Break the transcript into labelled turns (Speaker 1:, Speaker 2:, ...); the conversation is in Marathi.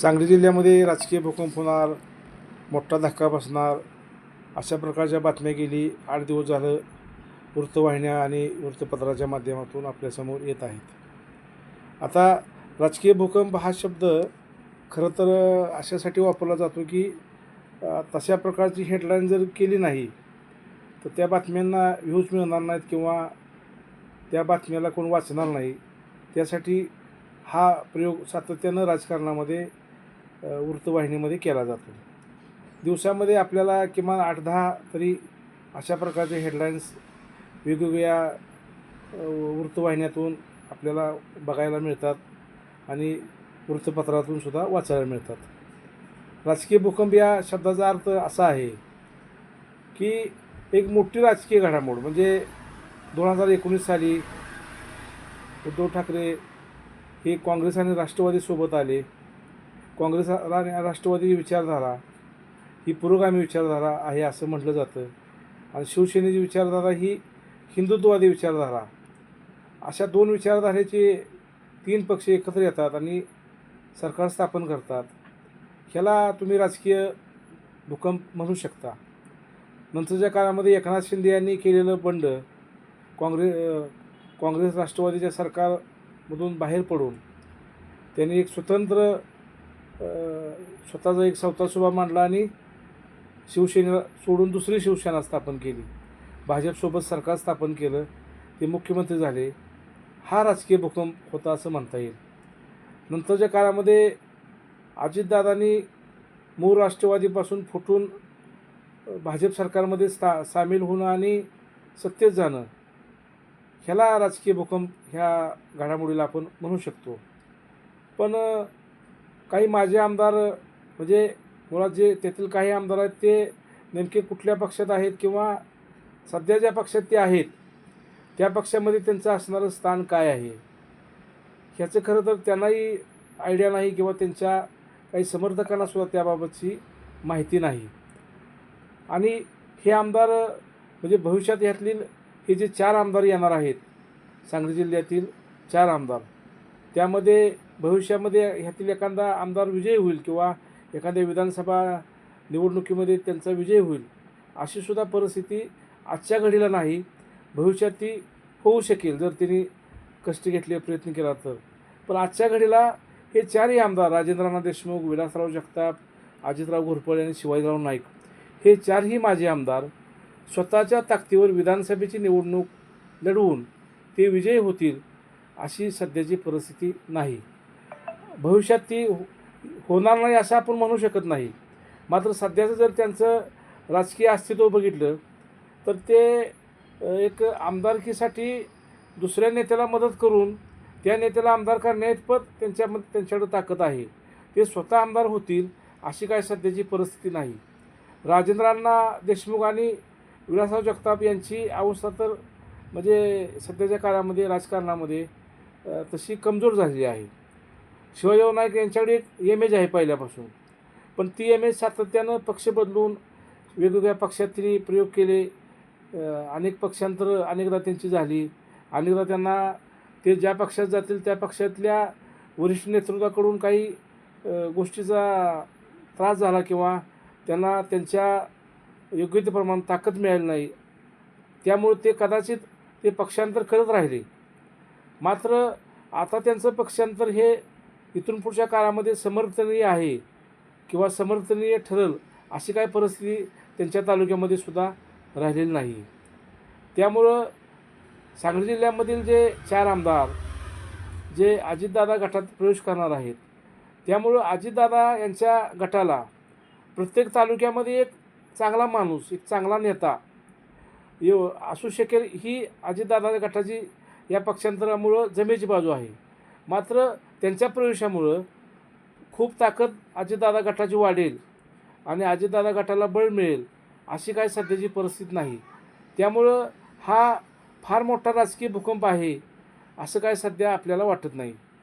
Speaker 1: सांगली जिल्ह्यामध्ये राजकीय भूकंप होणार मोठा धक्का बसणार अशा प्रकारच्या बातम्या गेली आठ दिवस झालं वृत्तवाहिन्या आणि वृत्तपत्राच्या माध्यमातून आपल्यासमोर येत आहेत. आता राजकीय भूकंप हा शब्द खरं तर अशासाठी वापरला जातो की तशा प्रकारची हेडलाईन जर केली नाही तर त्या बातम्यांना व्ह्यूज मिळणार नाहीत किंवा त्या बातम्याला कोण वाचणार नाही. त्यासाठी हा प्रयोग सातत्यानं राजकारणामध्ये वृत्तवाहिनीमध्ये केला जातो. दिवसामध्ये आपल्याला किमान आठ दहा तरी अशा प्रकारचे हेडलाईन्स वेगवेगळ्या वृत्तवाहिन्यातून आपल्याला बघायला मिळतात आणि वृत्तपत्रातून सुद्धा वाचायला मिळतात. राजकीय भूकंप या शब्दाचा अर्थ असा आहे की एक मोठी राजकीय घडामोड म्हणजे दोन हजार एकोणीस साली उद्धव ठाकरे हे काँग्रेस आणि राष्ट्रवादीसोबत आले. काँग्रेस राष्ट्रवादी विचारधारा ही पुरोगामी विचारधारा आहे असं म्हटलं जातं. आणि शिवसेनेची विचारधारा ही हिंदुत्ववादी विचारधारा. अशा दोन विचारधारेचे तीन पक्ष एकत्र येतात आणि सरकार स्थापन करतात. ह्याला तुम्ही राजकीय भूकंप म्हणू शकता. नंतरच्या काळामध्ये एकनाथ शिंदे यांनी केलेलं बंड काँग्रेस काँग्रेस राष्ट्रवादीच्या सरकारमधून बाहेर पडून त्यांनी एक स्वतंत्र स्वतःचा एक सवतासुभा मांडला आणि शिवसेनेला सोडून दुसरी शिवसेना स्थापन केली. भाजपसोबत सरकार स्थापन केलं ते मुख्यमंत्री झाले. हा राजकीय भूकंप होता असं म्हणता येईल. नंतरच्या काळामध्ये अजितदादांनी मूळ राष्ट्रवादीपासून फुटून भाजप सरकारमध्ये सा सामील होणं आणि सत्तेत जाणं ह्याला राजकीय भूकंप ह्या घडामोडीला आपण म्हणू शकतो. पण काही माझे आमदार म्हणजे मुळात जे तेथील काही आमदार आहेत ते नेमके कुठल्या पक्षात आहेत किंवा सध्या ज्या पक्षात ते आहेत त्या पक्षामध्ये त्यांचं असणारं स्थान काय आहे? ह्याचं खरं तर त्यांनाही आयडिया नाही किंवा त्यांच्या काही समर्थकांना सुद्धा त्याबाबतची माहिती नाही. आणि हे आमदार म्हणजे भविष्यात ह्यातील हे जे चार आमदार येणार आहेत सांगली जिल्ह्यातील चार आमदार त्यामध्ये भविष्यामध्ये ह्यातील एखादा आमदार विजयी होईल किंवा एखाद्या विधानसभा निवडणुकीमध्ये त्यांचा विजय होईल अशीसुद्धा परिस्थिती आजच्या घडीला नाही. भविष्यात ती होऊ शकेल जर तिने कष्ट घेतले प्रयत्न केला तर. पण आजच्या घडीला हे चारही आमदार राजेंद्रनाथ देशमुख विलासराव जगताप अजितराव घोरपडे आणि शिवाजीराव नाईक हे चारही माझे आमदार स्वतःच्या ताकदीवर विधानसभेची निवडणूक लढवून ते विजयी होतील अशी सध्याची परिस्थिती नाही. भविष्यात ती होणार नाही असं आपण म्हणू शकत नाही. मात्र सध्याचं जर त्यांचं राजकीय अस्तित्व बघितलं तर ते एक आमदारकीसाठी दुसऱ्या नेत्याला मदत करून त्या नेत्याला आमदार करण्याइतपत त्यांच्यामध्ये त्यांच्याकडे ताकद आहे. ते स्वतः आमदार होतील अशी काय सध्याची परिस्थिती नाही. राजेंद्रांना देशमुख आणि विलासराव जगताप यांची अवस्था तर म्हणजे सध्याच्या काळामध्ये राजकारणामध्ये तशी कमजोर झालेली आहे. शिवाजीराव नाईक यांच्याकडे एक एमेज आहे पहिल्यापासून. पण ती एमेज सातत्यानं पक्ष बदलून वेगवेगळ्या पक्षात त्यांनी प्रयोग केले. अनेक पक्षांतर अनेकदा त्यांची झाली. अनेकदा त्यांना ते ज्या पक्षात जातील त्या पक्षातल्या वरिष्ठ नेतृत्वाकडून काही गोष्टीचा त्रास झाला किंवा त्यांना त्यांच्या योग्यतेप्रमाणे ताकद मिळाली नाही. त्यामुळे ते कदाचित ते पक्षांतर करत राहिले. मात्र आता त्यांचं पक्षांतर हे इथून पुढच्या काळामध्ये समर्थनीय आहे किंवा समर्थनीय ठरल अशी काय परिस्थिती त्यांच्या तालुक्यामध्ये सुद्धा राहिलेली नाही. त्यामुळं सांगली जिल्ह्यामधील जे चार आमदार जे अजितदादा गटात प्रवेश करणार आहेत त्यामुळं अजितदादा यांच्या गटाला प्रत्येक तालुक्यामध्ये एक चांगला माणूस एक चांगला नेता येऊ असू शकेल ही अजितदादा गटाची या पक्षांतरामुळं जमेची बाजू आहे. मात्र त्यांच्या प्रवेशामुळं खूप ताकद अजितदादा गटाची वाढेल आणि अजितदादा गटाला बळ मिळेल अशी काय सध्याची परिस्थिती नाही. त्यामुळं हा फार मोठा राजकीय भूकंप आहे असं काय सध्या आपल्याला वाटत नाही.